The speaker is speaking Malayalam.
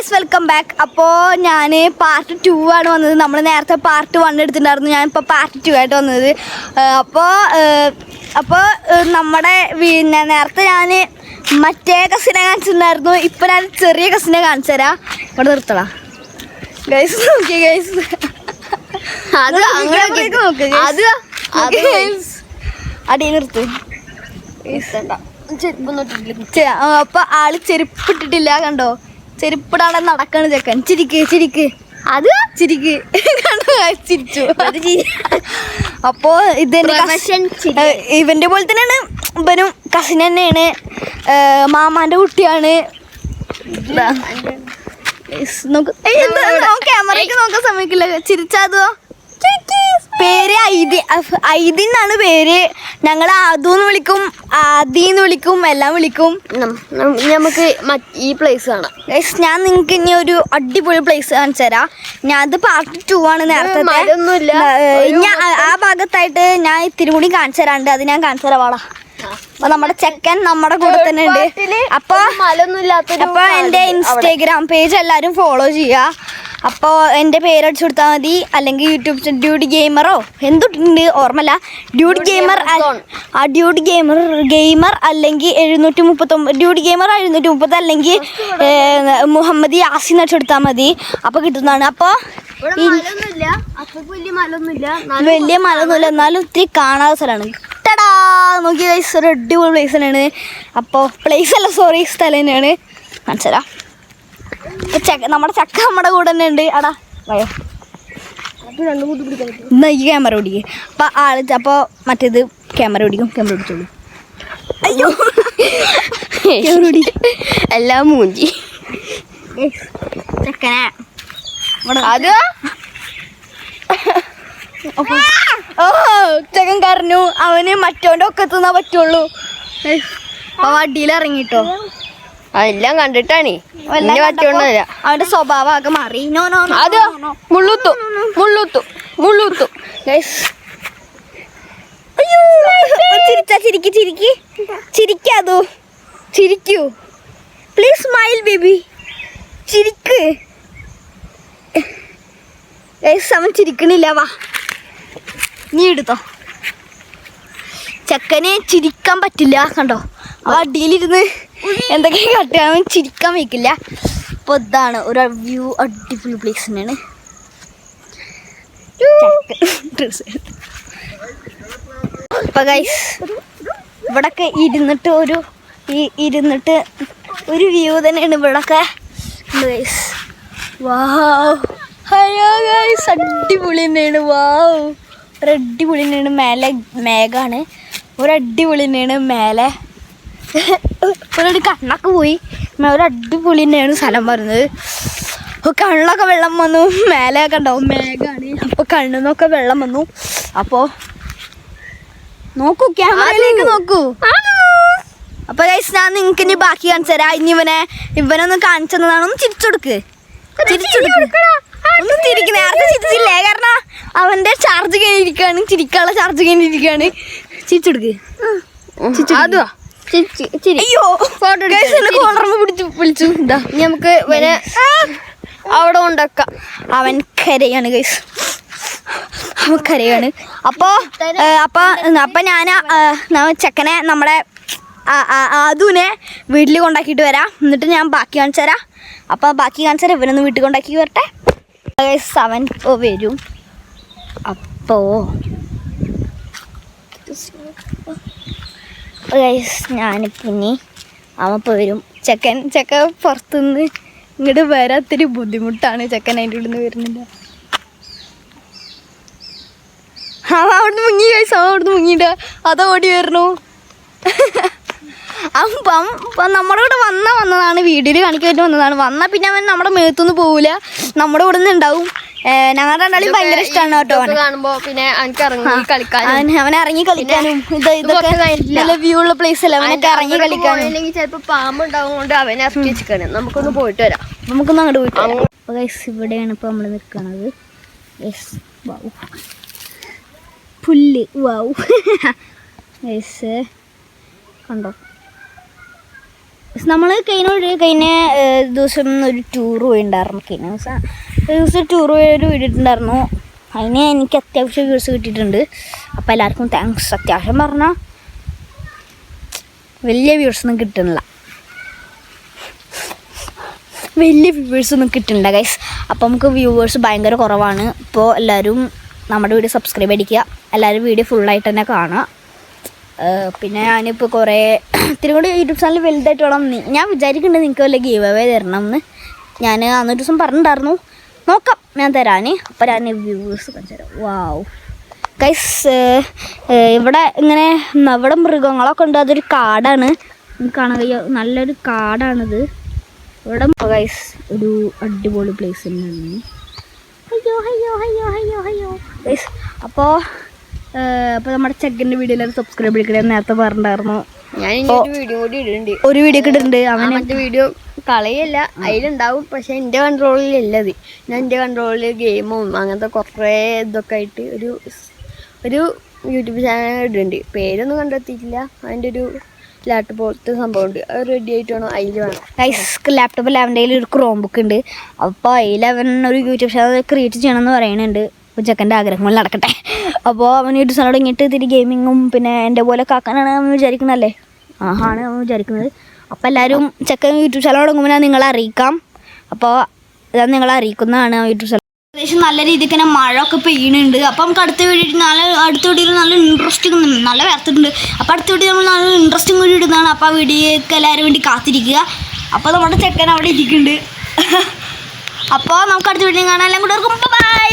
ഗൈസ് വെൽക്കം ബാക്ക് അപ്പോൾ ഞാൻ പാർട്ട് ടു ആണ് വന്നത്. നമ്മൾ നേരത്തെ പാർട്ട് വൺ എടുത്തിട്ടുണ്ടായിരുന്നു. ഞാൻ ഇപ്പോൾ പാർട്ട് ടു ആയിട്ട് വന്നത്. അപ്പോൾ അപ്പോൾ നമ്മുടെ പിന്നെ നേരത്തെ ഞാൻ മറ്റേ കസിനെ കാണിച്ചിട്ടുണ്ടായിരുന്നു. ഇപ്പോൾ ഞാൻ ചെറിയ കസിനെ കാണിച്ചു തരാം. ഇവിടെ നിർത്തടാ. ഗൈസ് നോക്കി ഗൈസ് അത് അത് അടി നിർത്ത്. അപ്പൊ ആൾ ചെരുപ്പിട്ടിട്ടില്ല കണ്ടോ? ചെരുപ്പിടാതെ നടക്കാണ് ചെക്കൻ. ചിരിക്ക് ചിരിക്ക്. അത് ചിരിക്ക്? ചിരിച്ചു. അപ്പോ ഇത്. ഇവന്റെ പോലെ തന്നെയാണ് ഇവനും കസിൻ തന്നെയാണ്. മാമാന്റെ കുട്ടിയാണ്. എന്താ, ക്യാമറയ്ക്ക് നോക്കാൻ സമയക്കില്ല ചിരിച്ചാതോ പേര് ഐദി ഐദി എന്നാണ് പേര്. ഞങ്ങൾ ആദൂന്ന് വിളിക്കും ആദി എന്ന് വിളിക്കും എല്ലാം വിളിക്കും. നമുക്ക് ഈ പ്ലേസ് കാണാം. ഞാൻ നിങ്ങൾക്ക് ഇനി ഒരു അടിപൊളി പ്ലേസ് കാണിച്ചു തരാം. ഞാൻ അത് പാർട്ട് ടു ആണ് നേരത്തെ ആ- ഭാഗത്തായിട്ട് ഞാൻ ഇത്തിരി കൂടി കാണിച്ചു തരാണ്ട്. അത് ഞാൻ കാണിച്ചു തരാം വാടാ. അപ്പൊ നമ്മുടെ ചെക്കൻ നമ്മുടെ കൂടെ തന്നെ ഉണ്ട്. അപ്പൊ അപ്പൊ എന്റെ ഇൻസ്റ്റാഗ്രാം പേജ് എല്ലാരും ഫോളോ ചെയ്യുക അപ്പോൾ എന്റെ പേരടിച്ചു കൊടുത്താൽ മതി. അല്ലെങ്കിൽ യൂട്യൂബ് ഡ്യൂഡ് ഗെയിമറോ എന്തുണ്ട് ഓർമ്മല്ല ഡ്യൂഡ് ഗെയിമർ ആ ഡ്യൂഡ് ഗെയിമർ ഗെയിമർ അല്ലെങ്കിൽ എഴുന്നൂറ്റി മുപ്പത്തൊമ്പത് ഡ്യൂഡ് ഗെയിമർ എഴുന്നൂറ്റി മുപ്പത് അല്ലെങ്കിൽ മുഹമ്മദ് യാസിൻ അടിച്ചു കൊടുത്താൽ മതി. അപ്പോൾ കിട്ടുന്നതാണ്. അപ്പോൾ വലിയ മലൊന്നുമില്ല എന്നാലും ഒത്തിരി കാണാത്ത സ്ഥലമാണ് ടടാ! നോക്കി ഗൈസ് ഒരു അടിപൊളി പ്ലേസ് തന്നെയാണ്. അപ്പോൾ പ്ലേസ് അല്ല സോറി സ്ഥലം തന്നെയാണ്. ചക്ക നമ്മുടെ ചക്ക നമ്മുടെ കൂടെ തന്നെ ഉണ്ട്. അടാ വയോ എന്നാ ഈ ക്യാമറ ഓടിക്കേ. അപ്പോൾ ആൾ അപ്പോൾ മറ്റേത് ക്യാമറ ഓടിക്കും. ക്യാമറ ഓടിച്ചോളൂ. അയ്യോ. ക്യാമറ ഓടി. എല്ലാം മൂഞ്ചി. ചക്കൻ കറിഞ്ഞു അത്. ഓ ചെക്കൻ കരഞ്ഞു. അവന് മറ്റോന്റെ ഒക്കത്തുനിന്നാ പറ്റുള്ളൂ. അവ അടിയിൽ ഇറങ്ങിട്ടോ അതെല്ലാം കണ്ടിട്ടാണേ. അവന്റെ സ്വഭാവം ആകെ മാറി. നോ നോ അത്. മുള്ളുത്തു. മുള്ളുത്തു. മുള്ളുത്തു. ചിരിച്ചാ ചിരിക്ക് ചിരിക്ക്. ചിരിക്കാതോ ചിരിക്കൂ പ്ലീസ് സ്മൈൽ ബേബി ചിരിക്ക്. ഗൈസ് അവൻ ചിരിക്കണില്ല. വാ. നീ എടുത്തോ. ചക്കനെ ചിരിക്കാൻ പറ്റില്ല കണ്ടോ? അവ അടിയിലിരുന്ന് എന്തൊക്കെ കാട്ടുക ചിരിക്കാൻ വയ്ക്കില്ല. അപ്പോൾ ഇതാണ് ഒരു വ്യൂ അടിപൊളി പ്ലേസ് തന്നെയാണ്. അപ്പൊ ഗൈസ് ഇവിടൊക്കെ ഇരുന്നിട്ട് ഒരു ഈ ഇരുന്നിട്ട് ഒരു വ്യൂ തന്നെയാണ് ഇവിടൊക്കെ. ഗൈസ് വാവ് ഹലോ ഗൈസ് അടിപൊളി തന്നെയാണ്. വാവ് ഒരു അടിപൊളി തന്നെയാണ് മേലെ മേഘാണ്. ഒരു അടിപൊളി തന്നെയാണ് മേലെ. ഒരു കണ്ണൊക്കെ പോയി. ഒരു അടിപൊളി തന്നെയാണ് സ്ഥലം പറഞ്ഞത്. അപ്പോൾ കണ്ണൊക്കെ വെള്ളം വന്നു. മേലെയൊക്കെ ഉണ്ടാവും മേഘാണ്. അപ്പോൾ കണ്ണിന്നൊക്കെ വെള്ളം വന്നു. അപ്പോൾ നോക്കൂ ക്യാമറയിലേക്ക് നോക്കൂ. അപ്പൊ ഗൈസ് ഞാൻ നിങ്ങൾക്ക് ഇനി ബാക്കി കാണിച്ചു തരാം. ഇനി ഇവനെ ഇവനൊന്ന് കാണിച്ചു തന്നതാണ്. ഒന്ന് ചിരിച്ചെടുക്ക് ചിരിച്ചെടുക്ക് ഒന്ന് തിരിക്ക് നേരത്തെ ചിരിച്ചില്ലേ? കാരണം അവന്റെ ചാർജ് കഴിഞ്ഞിരിക്കുകയാണ് ചിരിക്കാനുള്ള ചാർജ് കഴിഞ്ഞിരിക്കുകയാണ് ചിരിച്ചെടുക്ക് അതുവാ ചിരി അയ്യോ ഗൈസ് എന്നെ കോളർമ പിടിച്ചു വിളിച്ചു. എന്താ നമുക്ക് ഇവനെ അവിടെ കൊണ്ടാക്കാം അവൻ കരയാണ് ഗൈസ് അവൻ കരയാണ്. അപ്പോൾ അപ്പോൾ അപ്പൊ ഞാൻ ചെക്കനെ നമ്മളെ അതുനെ വീട്ടിൽ കൊണ്ടാക്കിയിട്ട് വരാം. എന്നിട്ട് ഞാൻ ബാക്കി കാണിച്ചു തരാം. അപ്പോൾ ബാക്കി കാണിച്ചു തരാം. ഇവനൊന്ന് വീട്ടിൽ കൊണ്ടാക്കി വരട്ടെ. ഗൈസ് അവൻ ഇപ്പോൾ വരും. അപ്പോൾ ഗൈസ് ഞാനിപ്പോൾ ഇനി വരും. ചെക്കൻ ചെക്കൻ പുറത്തുനിന്ന് ഇങ്ങോട്ട് വരാത്തൊരു ബുദ്ധിമുട്ടാണ് ചെക്കൻ അതിന്റെ ഉള്ളിൽ നിന്ന് വരുന്നില്ല. ആ അവിടുന്ന് മുങ്ങി കഴിച്ചു അവൻ അവിടുന്ന് മുങ്ങിയിട്ട് അതോ ഓടി വരണു. അവൻ പം പം നമ്മുടെ കൂടെ വന്ന വന്നതാണ് വീഡിയോയിൽ കാണിക്കാൻ വേണ്ടി വന്നതാണ്. വന്നാൽ പിന്നെ അവൻ നമ്മുടെ മേത്തൊന്നും പോവില്ല നമ്മുടെ കൂടെ നിന്ന് ഉണ്ടാവും. ഞങ്ങളുടെ രണ്ടാളും ഭയങ്കര ഇഷ്ടമാണ് കേട്ടോ കാണുമ്പോ പിന്നെ എനിക്ക് ഇറങ്ങി കളിക്കാൻ അവൻ ഇറങ്ങി കളിക്കാനും. ഇത് ഇതൊക്കെ നല്ല വ്യൂ ഉള്ള പ്ലേസ് അല്ല? അവനൊക്കെ ഇറങ്ങി കളിക്കാനും. അല്ലെങ്കിൽ ചിലപ്പോ പാമ്പ് ഉണ്ടാവും കൊണ്ട് അവനെ ഇറക്കി വെച്ചിക്കാണ്. നമുക്കൊന്ന് പോയിട്ട് വരാം. നമുക്കൊന്ന് അങ്ങോട്ട് പോയിട്ട് വരാം. അപ്പൊ ഇവിടെയാണ് ഇപ്പൊ നമ്മൾ നിൽക്കുന്നത് യെസ് വാവ് പുല്ല് വാവ് യെസ് കണ്ടോ? നമ്മൾ കഴിഞ്ഞ കഴിഞ്ഞ ദിവസം ഒരു ടൂർ പോയിണ്ടായിരുന്നു കഴിഞ്ഞ ദിവസം ദിവസം ടൂർ പോയ ഒരു വീഡിയോ അതിന് എനിക്ക് അത്യാവശ്യം വ്യൂസ് കിട്ടിയിട്ടുണ്ട്. അപ്പോൾ എല്ലാവർക്കും താങ്ക്സ് അത്യാവശ്യം പറഞ്ഞാൽ വലിയ വ്യൂസ് ഒന്നും കിട്ടുന്നില്ല. വലിയ വ്യൂവേഴ്സ് ഒന്നും കിട്ടുന്നില്ല ഗൈസ് അപ്പോൾ നമുക്ക് വ്യൂവേഴ്സ് ഭയങ്കര കുറവാണ്. ഇപ്പോൾ എല്ലാവരും നമ്മുടെ വീഡിയോ സബ്സ്ക്രൈബ് അടിക്കുക. എല്ലാവരും വീഡിയോ ഫുള്ളായിട്ട് തന്നെ കാണുക. പിന്നെ ഞാനിപ്പോൾ കുറേ ഇത്തിരി കൂടി യൂട്യൂബ് ചാനൽ വലുതായിട്ട് വേണം ഞാൻ വിചാരിക്കുന്നുണ്ട് നിങ്ങൾക്ക് വല്ല ഗീവ് അവേ തരണം എന്ന് ഞാൻ അന്നൊരു ദിവസം പറഞ്ഞിട്ടുണ്ടായിരുന്നു നോക്കാം ഞാൻ തരാൻ അപ്പോൾ ഞാൻ വ്യൂവേഴ്സ് കാണിച്ചു വാവ് ഗൈസ് ഇവിടെ ഇങ്ങനെ ഇവിടെ മൃഗങ്ങളൊക്കെ ഉണ്ട്. അതൊരു കാടാണ്. കാണാൻ കഴിയോ നല്ലൊരു കാടാണിത്. ഇവിടെ ഗൈസ് ഒരു അടിപൊളി പ്ലേസ് തന്നെയാണ്. അയ്യോ അയ്യോ അയ്യോ അയ്യോ അയ്യോ. ഗൈസ് അപ്പോൾ അപ്പോൾ നമ്മുടെ ചെക്കന്റെ വീഡിയോ സബ്സ്ക്രൈബ് ചെയ്യണേ നേരത്തെ പറഞ്ഞിട്ടുണ്ടായിരുന്നു. ഞാൻ ഇനി ഒരു വീഡിയോ കൂടി ഇടുന്നുണ്ട്. ഒരു വീഡിയോ ഒക്കെ മറ്റേ വീഡിയോ കളയല്ല. അതിലുണ്ടാവും. പക്ഷെ എന്റെ കൺട്രോളിലല്ല അത്. ഞാൻ എന്റെ കൺട്രോളിൽ ഗെയിമും അങ്ങനത്തെ കുറേ ഇതൊക്കെ ആയിട്ട് ഒരു ഒരു യൂട്യൂബ് ചാനൽ ഇടുന്നുണ്ട്. പേരൊന്നും കണ്ടെത്തിയിട്ടില്ല. അതിന്റെ ഒരു ലാപ്ടോപ്പ് പോലത്തെ സംഭവം ഉണ്ട്. അത് റെഡി ആയിട്ട് വേണം. അതിൽ വേണം. ഗൈസ് ലാപ്ടോപ്പ് ലെവന്റെ കയ്യിൽ ഒരു ക്രോം ബുക്ക് ഉണ്ട്. അപ്പോൾ അതിൽ അവൻ ഒരു യൂട്യൂബ് ചാനൽ ക്രിയേറ്റ് ചെയ്യണമെന്ന് പറയുന്നുണ്ട് അപ്പോൾ ചെക്കന്റെ ആഗ്രഹങ്ങൾ നടക്കട്ടെ. അപ്പോൾ അവൻ യൂട്യൂബ് ചാനൽ തുടങ്ങിയിട്ട് ഇത്തിരി ഗെയിമിങ്ങും പിന്നെ എന്റെ പോലെ കാക്കാനാണ് അവൻ വിചാരിക്കുന്നതല്ലേ? ആഹാണ് അവൻ വിചാരിക്കുന്നത്. അപ്പോൾ എല്ലാവരും ചെക്കൻ യൂട്യൂബ് ചാനൽ തുടങ്ങുമ്പോൾ ഞാൻ നിങ്ങളെ അറിയിക്കാം. അപ്പോൾ ഞാൻ നിങ്ങളെ അറിയിക്കുന്നതാണ് യൂട്യൂബ് ചാനൽ. ഏകദേശം നല്ല രീതിക്ക് തന്നെ മഴ ഒക്കെ പെയ്യുന്നുണ്ട്. അപ്പം നമുക്ക് അടുത്ത വീഡിയോ നല്ല അടുത്ത വീഡിയോയിൽ നല്ല ഇൻട്രസ്റ്റിംഗ് നല്ല വേർത്തിട്ടുണ്ട് അപ്പോൾ അടുത്ത വീഡിയോ നമ്മൾ നല്ല ഇൻട്രസ്റ്റിംഗ് വീഡിയോ ഇടുന്നതാണ്. അപ്പോൾ ആ വീഡിയോക്ക് എല്ലാവരും വേണ്ടി കാത്തിരിക്കുക. അപ്പോൾ നമ്മുടെ ചെക്കൻ അവിടെ ഇരിക്കുന്നുണ്ട്. അപ്പോൾ നമുക്ക് അടുത്ത വീഡിയോ കാണാൻ എല്ലാം കൂടെ ബൈ